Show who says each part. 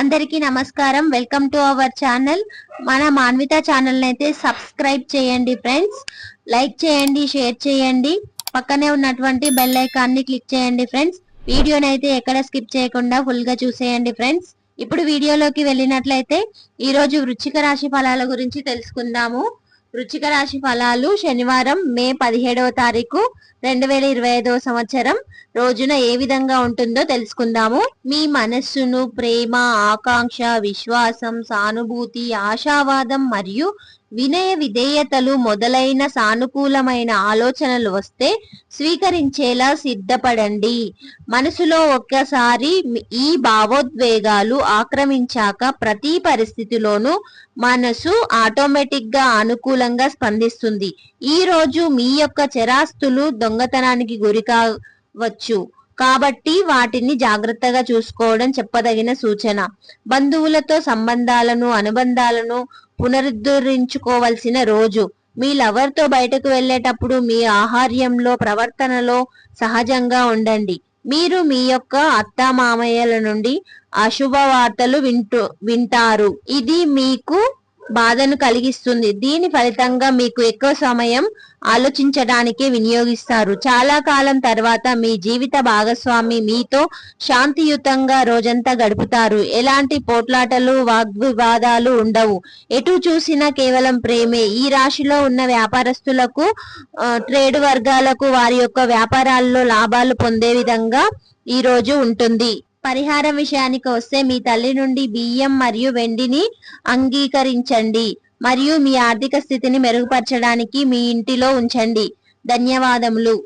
Speaker 1: అందరికీ నమస్కారం. Welcome to our channel మన మాన్విత ఛానల్ అయితే సబ్స్క్రైబ్ చేయండి ఫ్రెండ్స్ లైక్ చేయండి షేర్ చేయండి. పక్కనే ఉన్నటువంటి బెల్ ఐకాన్ని క్లిక్ చేయండి ఫ్రెండ్స్ వీడియోని అయితే ఎక్కడ స్కిప్ చేయకుండా ఫుల్గా చూసేయండి ఫ్రెండ్స్ ఇప్పుడు వీడియోలోకి వెళ్ళినట్లయితే ఈ రోజు వృచ్చిక రాశి ఫలాల గురించి తెలుసుకుందాము. వృచ్చిక రాశి ఫలాలు శనివారం మే పదిహేడవ తారీఖు రెండు వేల ఇరవై ఐదవ సంవత్సరం. రోజున ఏ విధంగా ఉంటుందో తెలుసుకుందాము. మీ మనస్సును ప్రేమ ఆకాంక్ష విశ్వాసం సానుభూతి ఆశావాదం మరియు వినయ విధేయతలు మొదలైన సానుకూలమైన ఆలోచనలు వస్తే స్వీకరించేలా సిద్ధపడండి. మనసులో ఒక్కసారి ఈ భావోద్వేగాలు ఆక్రమించాక ప్రతి పరిస్థితిలోనూ మనసు ఆటోమేటిక్గా అనుకూలంగా స్పందిస్తుంది. ఈ రోజు మీ యొక్క చరాస్తులు దొంగతనానికి గురి కావచ్చు. కాబట్టి వాటిని జాగ్రత్తగా చూసుకోవడం చెప్పదగిన సూచన. బంధువులతో సంబంధాలను అనుబంధాలను పునరుద్ధరించుకోవలసిన రోజు. మీ లవర్తో బయటకు వెళ్ళేటప్పుడు మీ ఆహార్యంలో ప్రవర్తనలో సహజంగా ఉండండి. మీరు మీ యొక్క అత్తామామయ్యల నుండి అశుభ వార్తలు వింటూ వింటారు. ఇది మీకు బాధను కలిగిస్తుంది. దీని ఫలితంగా మీకు ఎక్కువ సమయం ఆలోచించడానికి వినియోగిస్తారు. చాలా కాలం తర్వాత మీ జీవిత భాగస్వామి మీతో శాంతియుతంగా రోజంతా గడుపుతారు. ఎలాంటి పోట్లాటలు వాగ్వివాదాలు ఉండవు. ఎటు చూసినా కేవలం ప్రేమే. ఈ రాశిలో ఉన్న వ్యాపారస్తులకు ట్రేడ్ వర్గాలకు వారి యొక్క వ్యాపారాల్లో లాభాలు పొందే విధంగా ఈ రోజు ఉంటుంది. పరిహారం విషయానికి వస్తే మీ తల్లి నుండి బియ్యం మరియు వెండిని అంగీకరించండి. మరియు మీ ఆర్థిక స్థితిని మెరుగుపరచడానికి మీ ఇంటిలో ఉంచండి. ధన్యవాదములు.